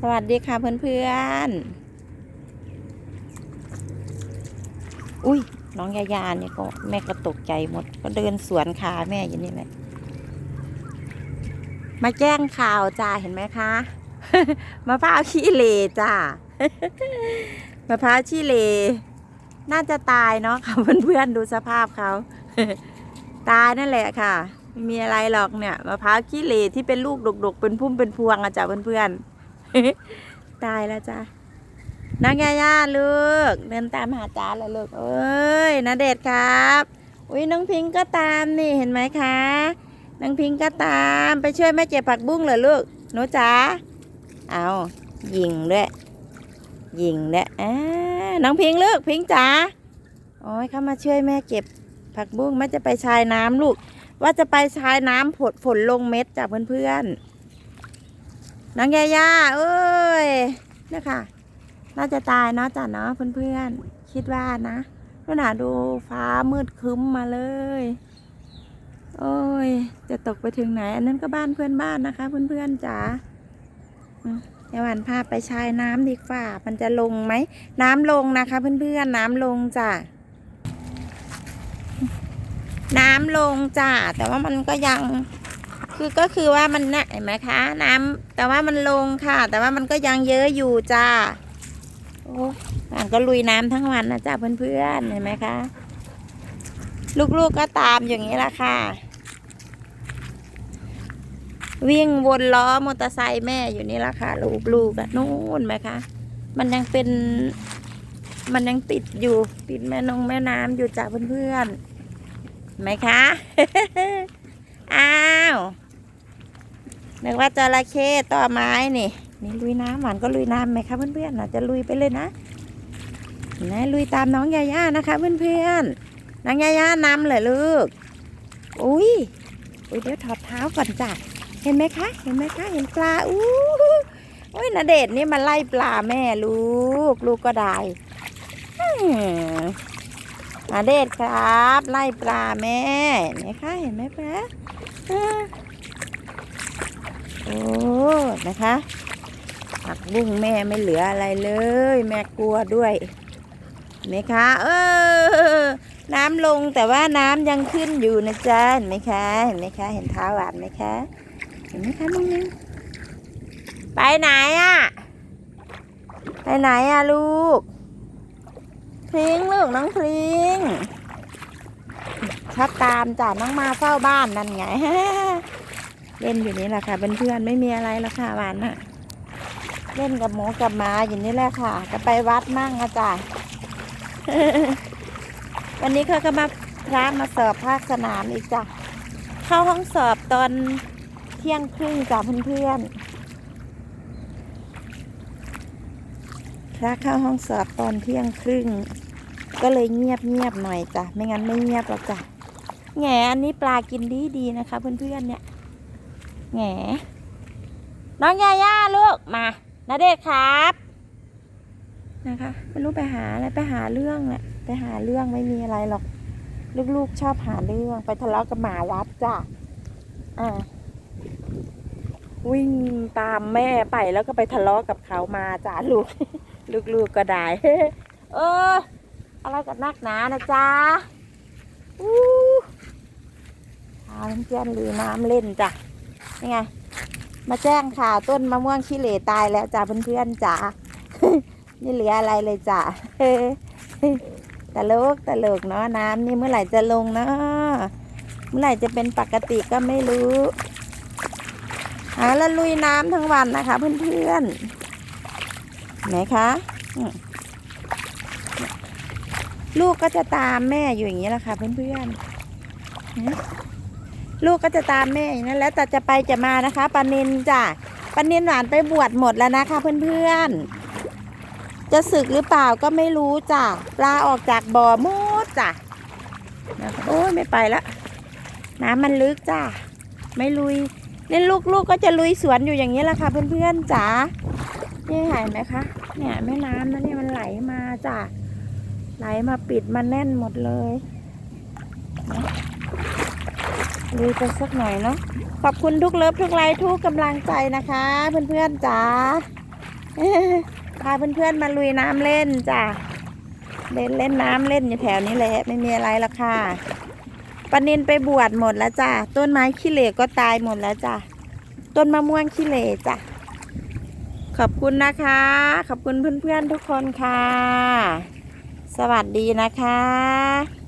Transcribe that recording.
สวัสดีค่ะเพื่อนๆ อุ้ยน้องยายาเนี่ยก็แม่ก็ตกใจหมด ก็เดินสวนขาแม่อยู่นี่แหละ มาแจ้งข่าวจ้าเห็นไหมคะมะพร้าวขี้เหร่จ้ามะพร้าวขี้เหร่น่าจะตายเนาะค่ะเพื่อนๆดูสภาพเขา ตายนั่นแหละค่ะไม่มีอะไรหรอกเนี่ยมะพร้าวขี้เหร่ที่เป็นลูกดกๆ เป็นพุ่มเป็นพวงอะจ้ะเพื่อนๆ ตายแล้วจ้ะน้องยาย่าลูกเดินตามหาจ้าแล้วลูกเอ้ยนาเดชครับอุ้ยน้องพิงค์ก็ตามนี่เห็นไหมคะน้องพิงค์ก็ตามไปช่วยแม่เจ็บผักบุ้งเหรอลูกหนูจ๋าเอายิงด้วยยิงด้วยอ่าน้องพิงค์ลูกพิงค์จ๋าโอ้ยเข้ามาช่วยแม่เก็บผักบุ้งแม่จะไปชายน้ำลูก ว่าจะไปชายน้ำผดฝนลงเม็ดจากเพื่อนๆ น้องยาย่าเอ้ยเนี่ยค่ะ น่าจะตายเนาะจ้ะเนาะเพื่อนๆ คิดว่านะนู่นน่ะดูฟ้ามืดคึ้มมาเลย โอ้ย จะตกไปถึงไหน อันนั้นก็บ้านเพื่อนบ้านนะคะ เพื่อนๆจ๋าอืมเดี๋ยวหวันพาไปชายน้ำดีกว่า มันจะลงไหม น้ำลงนะคะ เพื่อนๆ น้ำลงจ้ะ น้ำลงจ้ะ แต่ว่ามันก็ยัง คือก็คือว่ามันนะเห็นไหมคะ น้ำแต่ว่ามันลงค่ะ แต่ว่ามันก็ยังเยอะอยู่จ้าโอ้ต่างก็ลุยน้ำทั้งวันนะจ้าเพื่อนๆเห็นไหมคะ ลูกๆก็ตามอย่างนี้ละค่ะ วิ่งวนล้อมอเตอร์ไซค์แม่อยู่นี่ละค่ะ ลูกๆอะนู่นไหมคะ มันยังเป็น มันยังติดอยู่ติดแม่นงแม่น้ำอยู่จ้าเพื่อนๆเห็นไหมคะ อ้าว นึกว่าจระเข้ต่อไม้นี่ นี่ลุยน้ำหวานก็ลุยน้ำไหมคะเพื่อนๆน่ะจะลุยไปเลยนะนะลุยตามน้องยาย่านะคะ เพื่อนๆน้องยาย่านำเลยลูก อุ้ยอุ้ยเดี๋ยวถอดเท้าก่อนจ้ะเห็นไหมคะ เห็นไหมคะเห็นปลาอู้อุ้ยนาเดชนี่มาไล่ปลาแม่ลูก ลูกก็ได้อื้อนาเดชครับ ไล่ปลาแม่เห็นไหมคะเห็นไหมปลาอ่า โอ้นะคะผักบุ้งแม่ไม่เหลืออะไรเลย แม่กลัวด้วยเห็นไหมคะเออน้ำลงแต่ว่าน้ำยังขึ้นอยู่นะจ๊ะเห็นไหมคะเห็นไหมคะ เห็นเท้าหวานไหมคะ เห็นไหมคะน้องนิวไปไหนอะไปไหนอะลูกพริงลูกน้องพริงชอบตามจ้ะน้องมาเฝ้าบ้านนั่นไง เล่นอยู่นี่แหละค่ะเพื่อนๆไม่มีอะไรแล้วค่ะหวานอะเล่นกับหมูกับหมาอยู่นี่แหละค่ะจะไปวัดมั่งอะจ้ะวันนี้เขาก็มาพระมาสอบภาคสนามอีกจ้ะเข้าห้องสอบตอนเที่ยงครึ่งจ้ะเพื่อนๆพระเข้าห้องสอบตอนเที่ยงครึ่ง ก็เลยเงียบเงียบหน่อยจ้ะไม่งั้นไม่เงียบหรอกจ้ะแง่อันนี้ปลากินดีดีนะคะ เพื่อนๆเนี่ย แงน้องยาย่าลูกมานาเดชครับ นะคะไม่รู้ไปหาอะไรไปหาเรื่องแหละไปหาเรื่องไม่มีอะไรหรอก ลูกๆชอบหาเรื่องไปทะเลาะกับหมาวัดจ้ะอ่าวิ่งตามแม่ไปแล้วก็ไปทะเลาะกับเขามาจ้ะลูก ลูกๆก็ได้ เออ อะไรกับนักหนานะจ๊ะอู้พาเพื่อนลุยน้ำเล่นจ้ะ นี่ไง มาแจ้งข่าวต้นมะม่วงขี้เหร่ตายแล้วจ้าเพื่อนๆจ้านี่เหลืออะไรเลยจ้าตลกตลกเนาะน้ำนี่เมื่อไหร่จะลงเนาะเมื่อไหร่จะเป็นปกติก็ไม่รู้หาแล้วลุยน้ำทั้งวันนะคะ เพื่อนๆไหนคะลูกก็จะตามแม่อยู่อย่างนี้แหละค่ะเพื่อนๆน ลูกก็จะตามแม่นั้นแล้วแต่จะไปจะมานะคะปานินจ้ะปานินหวานไปบวชหมดแล้วนะคะเพื่อนๆ จะศึกหรือเปล่าก็ไม่รู้จ้ะปลาออกจากบ่อหมดจ้ะโอ้ยไม่ไปละน้ำมันลึกจ้ะไม่ลุยนี่ลูกๆก็จะลุยสวนอยู่อย่างนี้แหละค่ะเพื่อนๆจ๋านี่เห็นไหมคะ เนี่ยแม่น้ำนะเนี่ยมันไหลมาจ้ะไหลมาปิดมาแน่นหมดเลย ลุยไปสักหน่อยเนาะขอบคุณทุกเลิฟทุกไลค์ทุกกำลังใจนะคะ เพื่อนๆจ๋าพาเพื่อนๆมาลุยน้ำเล่นจ้ะเล่นเล่นน้ำเล่นอยู่แถวนี้แหละไม่มีอะไรหรอกค่ะปนินไปบวชหมดแล้วจ้ะต้นไม้ขี้เหร่ก็ตายหมดแล้วจ้ะต้นมะม่วงขี้เหร่จ้ะขอบคุณนะคะ ขอบคุณเพื่อนๆทุกคนค่ะ สวัสดีนะคะ